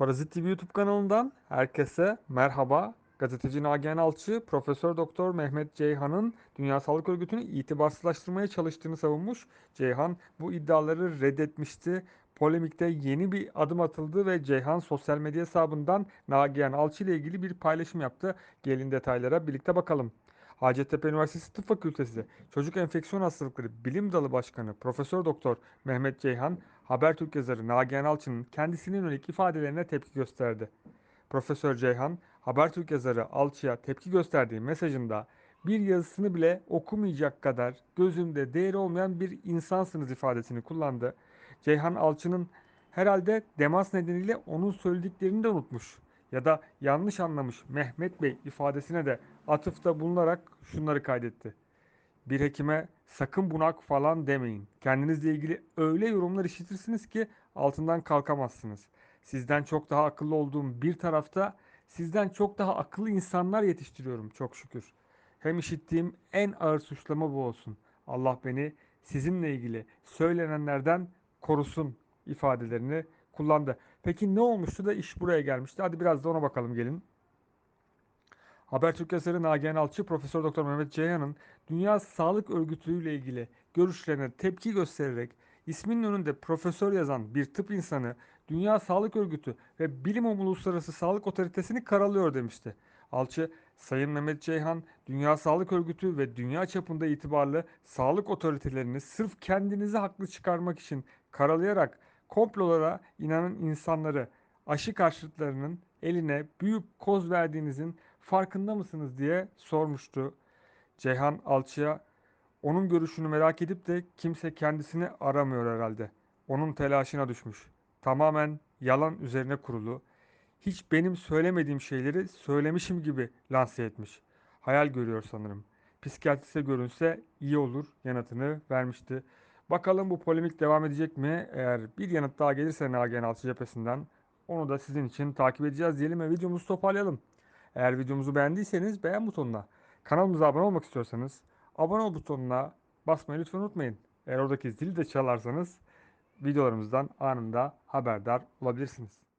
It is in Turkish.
Parazit TV YouTube kanalından herkese merhaba. Gazeteci Nagihan Alçı, Profesör Doktor Mehmet Ceyhan'ın Dünya Sağlık Örgütü'nü itibarsızlaştırmaya çalıştığını savunmuş. Ceyhan bu iddiaları reddetmişti. Polemikte yeni bir adım atıldı ve Ceyhan sosyal medya hesabından Nagihan Alçı ile ilgili bir paylaşım yaptı. Gelin detaylara birlikte bakalım. Hacettepe Üniversitesi Tıp Fakültesi Çocuk Enfeksiyon Hastalıkları Bilim Dalı Başkanı Profesör Doktor Mehmet Ceyhan, Habertürk yazarı Nagihan Alçı'nın kendisine yönelik ifadelerine tepki gösterdi. Profesör Ceyhan, Habertürk yazarı Alçı'ya tepki gösterdiği mesajında bir yazısını bile okumayacak kadar gözümde değeri olmayan bir insansınız ifadesini kullandı. Ceyhan Alçı'nın herhalde demans nedeniyle onun söylediklerini de unutmuş ya da yanlış anlamış Mehmet Bey ifadesine de atıfta bulunarak şunları kaydetti. Bir hekime sakın bunak falan demeyin. Kendinizle ilgili öyle yorumlar işitirsiniz ki altından kalkamazsınız. Sizden çok daha akıllı olduğum bir tarafta sizden çok daha akıllı insanlar yetiştiriyorum çok şükür. Hem işittiğim en ağır suçlama bu olsun. Allah beni sizinle ilgili söylenenlerden korusun ifadelerini kullandı. Peki ne olmuştu da iş buraya gelmişti? Hadi biraz da ona bakalım gelin. Habertürk yazarı Nagihan Alçı, Profesör Doktor Mehmet Ceyhan'ın Dünya Sağlık Örgütü ile ilgili görüşlerine tepki göstererek isminin önünde profesör yazan bir tıp insanı Dünya Sağlık Örgütü ve Bilim Uluslararası Sağlık Otoritesini karalıyor demişti. Alçı, Sayın Mehmet Ceyhan, Dünya Sağlık Örgütü ve dünya çapında itibarlı sağlık otoritelerini sırf kendinizi haklı çıkarmak için karalayarak komplolara inanan insanları aşı karşıtlarının eline büyük koz verdiğinizin farkında mısınız diye sormuştu. Ceyhan Alçı'ya onun görüşünü merak edip de kimse kendisini aramıyor herhalde. Onun telaşına düşmüş. Tamamen yalan üzerine kurulu. Hiç benim söylemediğim şeyleri söylemişim gibi lanse etmiş. Hayal görüyor sanırım. Psikiyatriste görünse iyi olur yanıtını vermişti. Bakalım bu polemik devam edecek mi? Eğer bir yanıt daha gelirse Nagihan Alçı cephesinden onu da sizin için takip edeceğiz diyelim ve videomuzu toparlayalım. Eğer videomuzu beğendiyseniz beğen butonuna, kanalımıza abone olmak istiyorsanız abone ol butonuna basmayı lütfen unutmayın. Eğer oradaki zili de çalarsanız videolarımızdan anında haberdar olabilirsiniz.